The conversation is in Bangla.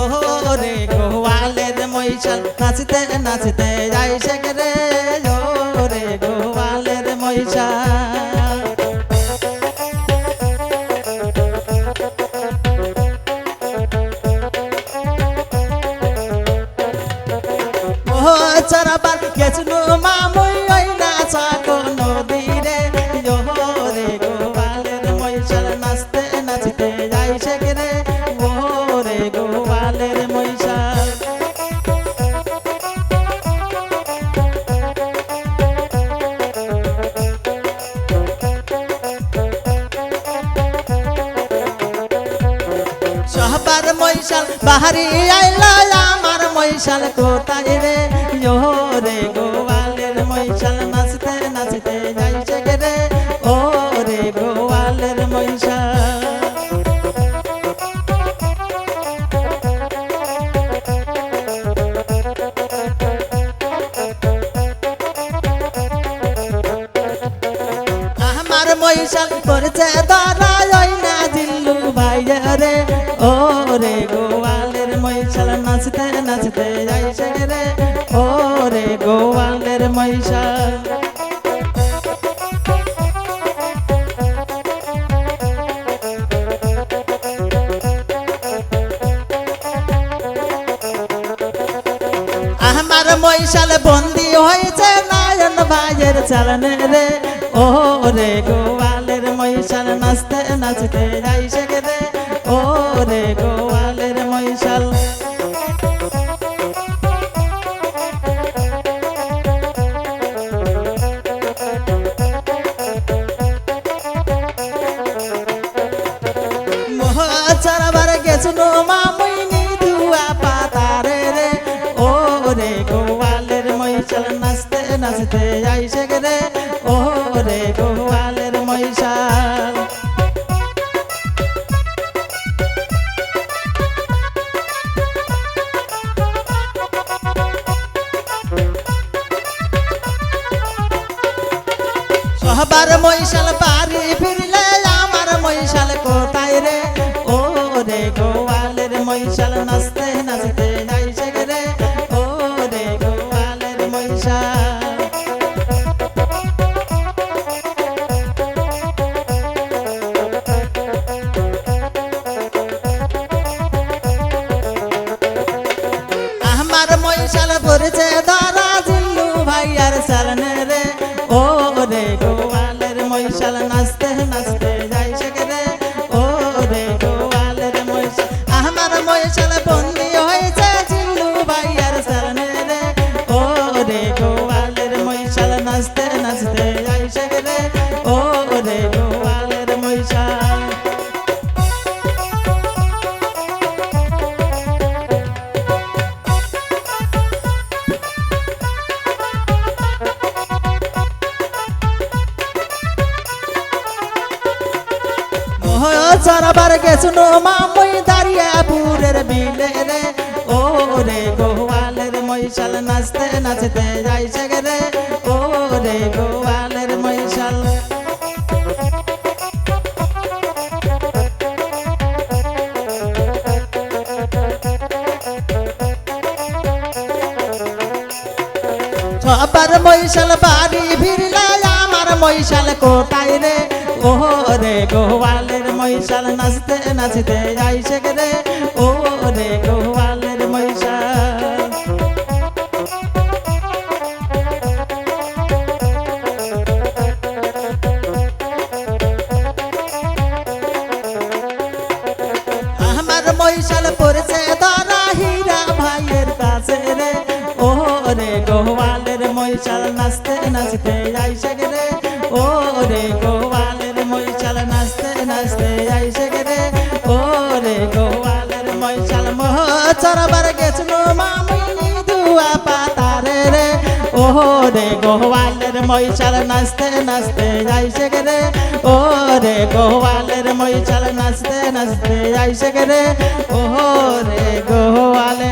ওরে গোয়ালের মৈশাল নাচতে নাচতে যাই রে ওরে গোয়ালের মৈশাল ও চরাবার গেছনু সহবার মৈশাল বাহারি আইলা আমার মৈশাল কোথায় রে? রে গোয়ালের মৈশাল নাচতে নাচতে যাইছে রে? ও রে গোয়ালের মৈশাল আমার মৈশাল করছে দাঁড়াই না জিল্লু ভাই রে। রে গোয়ালের মৈশাল নাচতে নাচতে যাইছে রে। ও রে গোয়ালের মৈশাল আমার মৈশাল বন্দি হয়েছে নায়ন ভাইয়ের চালনে রে। ও রে গোয়ালের মৈশাল নাচতে নাচতে যাইছে রে। চরবার গেছুন মামুইনি ধুয়া পাতারে রে। ও রে গোয়ালের মৈশাল নাচতে নাচতে আইসে রে। ও রে গোয়ালের মৈশাল সবার মৈশাল বাড়ি ফিরলে আমার মৈশাল কোথায় ভাইয়ার সালনে রে চরবার গেছুন মামুই দাঁড়িয়ে পুরের বিলে রে। ও রে গোয়ালের মৈশাল নাচতে নাচতে যাইছে রে। ও রে গোয়ালের মৈশাল সবার মৈশাল বাড়ি ফিরলে, আমার মৈশাল কোথায় রে? ও রে গোয়ালের মৈশাল নাচতে নাচতে যাইছে রে ও রে গোয়ালের মৈশাল আমার মৈশাল পড়ছে ধরা হীরা ভাইয়ের কাছে রে ও রে গোয়ালের মৈশাল নাচতে নাচতে আইসে রে মৈশাল মোহ চরবার গেছিল মামুনি দুয়া পাতারে রে ও রে গোয়ালের মৈশাল নাচতে নাচতে আইসে রে ও রে গোয়ালের মৈশাল নাচতে নাচতে আইসে রে ও রে গোয়ালের